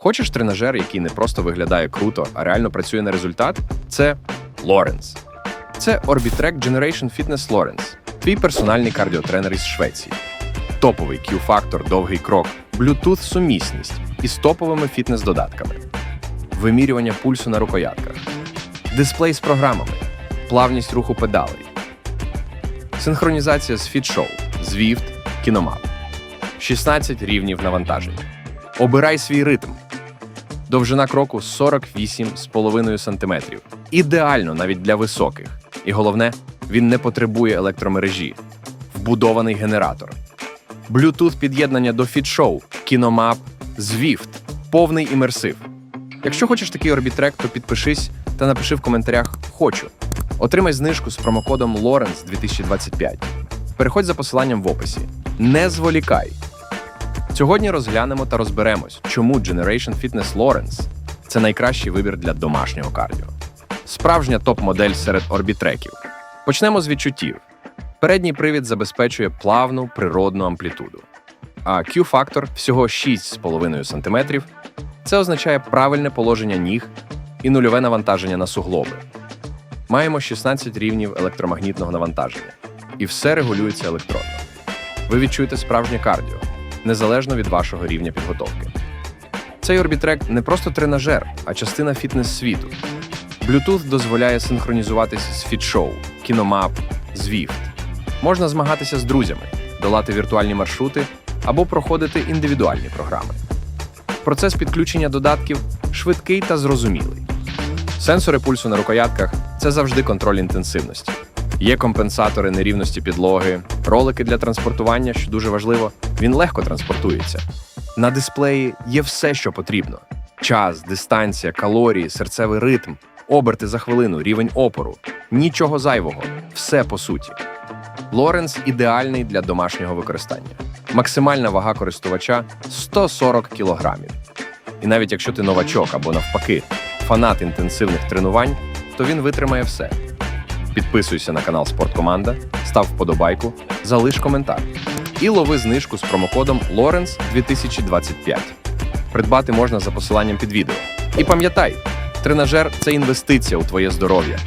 Хочеш тренажер, який не просто виглядає круто, а реально працює на результат? Це Lawrence. Це Orbitrek Generation Fitness Lawrence, твій персональний кардіотренер із Швеції. Топовий Q-фактор, довгий крок, Bluetooth сумісність із топовими фітнес-додатками, вимірювання пульсу на рукоятках, дисплей з програмами, плавність руху педалей, синхронізація з FitShow, Zwift, Kinomap, 16 рівнів навантаження. Обирай свій ритм. Довжина кроку 48,5 см. Ідеально навіть для високих. І головне, він не потребує електромережі. Вбудований генератор. Bluetooth під'єднання до FitShow, Kinomap, Zwift, повний імерсив. Якщо хочеш такий орбітрек, то підпишись та напиши в коментарях Хочу. Отримай знижку з промокодом Lawrence 2025. Переходь за посиланням в описі. Не зволікай. Сьогодні розглянемо та розберемось, чому Generation Fitness Lawrence – це найкращий вибір для домашнього кардіо. Справжня топ-модель серед орбітреків. Почнемо з відчуттів. Передній привід забезпечує плавну природну амплітуду, а Q-фактор всього 6,5 см. Це означає правильне положення ніг і нульове навантаження на суглоби. Маємо 16 рівнів електромагнітного навантаження, і все регулюється електронно. Ви відчуєте справжнє кардіо, незалежно від вашого рівня підготовки. Цей орбітрек не просто тренажер, а частина фітнес-світу. Bluetooth дозволяє синхронізуватися з FitShow, Kinomap, Zwift. Можна змагатися з друзями, долати віртуальні маршрути або проходити індивідуальні програми. Процес підключення додатків швидкий та зрозумілий. Сенсори пульсу на рукоятках це завжди контроль інтенсивності. Є компенсатори нерівності підлоги, ролики для транспортування, що дуже важливо, він легко транспортується. На дисплеї є все, що потрібно: час, дистанція, калорії, серцевий ритм, оберти за хвилину, рівень опору. Нічого зайвого, все по суті. Лоренс ідеальний для домашнього використання. Максимальна вага користувача 140 кг. І навіть якщо ти новачок або навпаки фанат інтенсивних тренувань, то він витримає все. Підписуйся на канал Спорткоманда, став вподобайку, залиш коментар і лови знижку з промокодом Lawrence 2025. Придбати можна за посиланням під відео. І пам'ятай, тренажер це інвестиція у твоє здоров'я.